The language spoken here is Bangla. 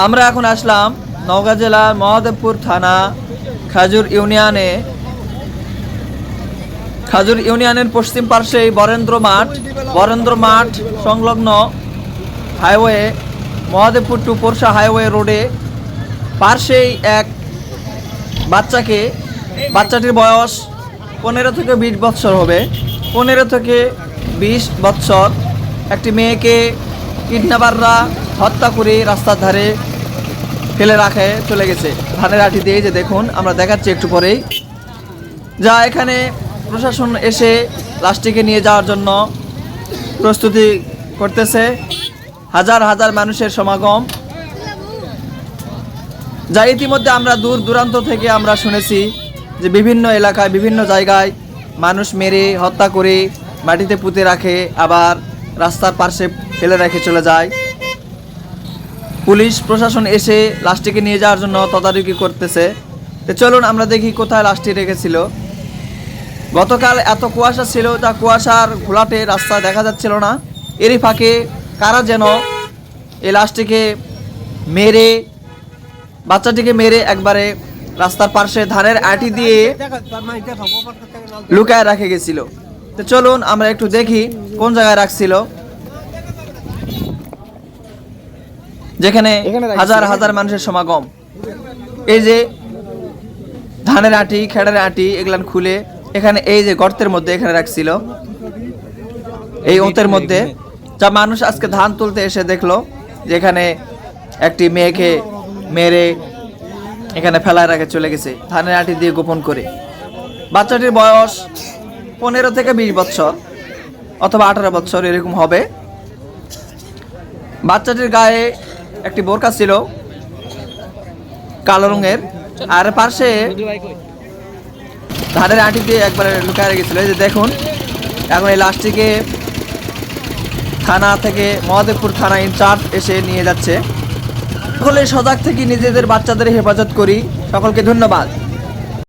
আমরা এখন আসলাম নওগাঁ জেলার মহাদেবপুর থানা খাজুর ইউনিয়নে। খাজুর ইউনিয়নের পশ্চিম পার্শ্বেই বরেন্দ্র মাঠ। বরেন্দ্র মাঠ সংলগ্ন highway, Mahadevpur to Porsha highway রোডে। পার্শ্বেই এক বাচ্চাকে, বাচ্চাটির বয়স পনেরো থেকে বিশ বৎসর হবে। পনেরো থেকে বিশ বৎসর। একটি মেয়েকে কিডন্যাপাররা হত্যা করে রাস্তার ধারে ফেলে রাখে, চলে গেছে। ধানের আঠি দিয়ে যে দেখুন, আমরা দেখাচ্ছি একটু পরেই। যা এখানে প্রশাসন এসে লাশটিকে নিয়ে যাওয়ার জন্য প্রস্তুতি করতেছে। হাজার হাজার মানুষের সমাগম। যা ইতিমধ্যে আমরা দূর দূরান্ত থেকে আমরা শুনেছি যে বিভিন্ন এলাকায়, বিভিন্ন জায়গায় মানুষ মেরে, হত্যা করে মাটিতে পুঁতে রাখে, আবার রাস্তার পাশে ফেলে রেখে চলে যায়। পুলিশ প্রশাসন এসে লাশটিকে নিয়ে যাওয়ার জন্য তদারকি করতেছে। তো চলুন আমরা দেখি কোথায় লাশটি রেখেছিল। গতকাল এত কুয়াশা ছিল যা কুয়াশার ঘোলাটে রাস্তা দেখা যাচ্ছিল না। এরই ফাঁকে কারা যেন এই লাশটিকে মেরে, বাচ্চাটিকে মেরে একবারে রাস্তার পাশে ধানের আটি দিয়ে লুকায় রাখে গেছিল। তো চলুন আমরা একটু দেখি কোন জায়গায় রাখছিল। যেখানে হাজার হাজার মানুষের সমাগম। এই যে ধানের আটি খেড়ের আটি এগুলান খুলে এখানে এই যে গর্তের মধ্যে এখানে রাখছিল। এই ওতের মধ্যে যা মানুষ আজকে ধান তুলতে এসে দেখল যেখানে একটি মেয়েকে মেরে এখানে ফেলায় রাখে চলে গেছে ধানের আটি দিয়ে গোপন করে। বাচ্চাটির বয়স পনেরো থেকে বিশ বছর অথবা আঠারো বছর এরকম হবে। বাচ্চাটির গায়ে একটি বোরকা ছিল কালো রঙের। আর পাশে ধানের আঁটি দিয়ে একবারে লুকায় রেখেছিল। এই যে দেখুন, এখন এই লাশটিকে থানা থেকে মহাদেবপুর থানা ইনচার্জ এসে নিয়ে যাচ্ছে। সকলে সজাগ থেকে নিজেদের বাচ্চাদের হেফাজত করি। সকলকে ধন্যবাদ।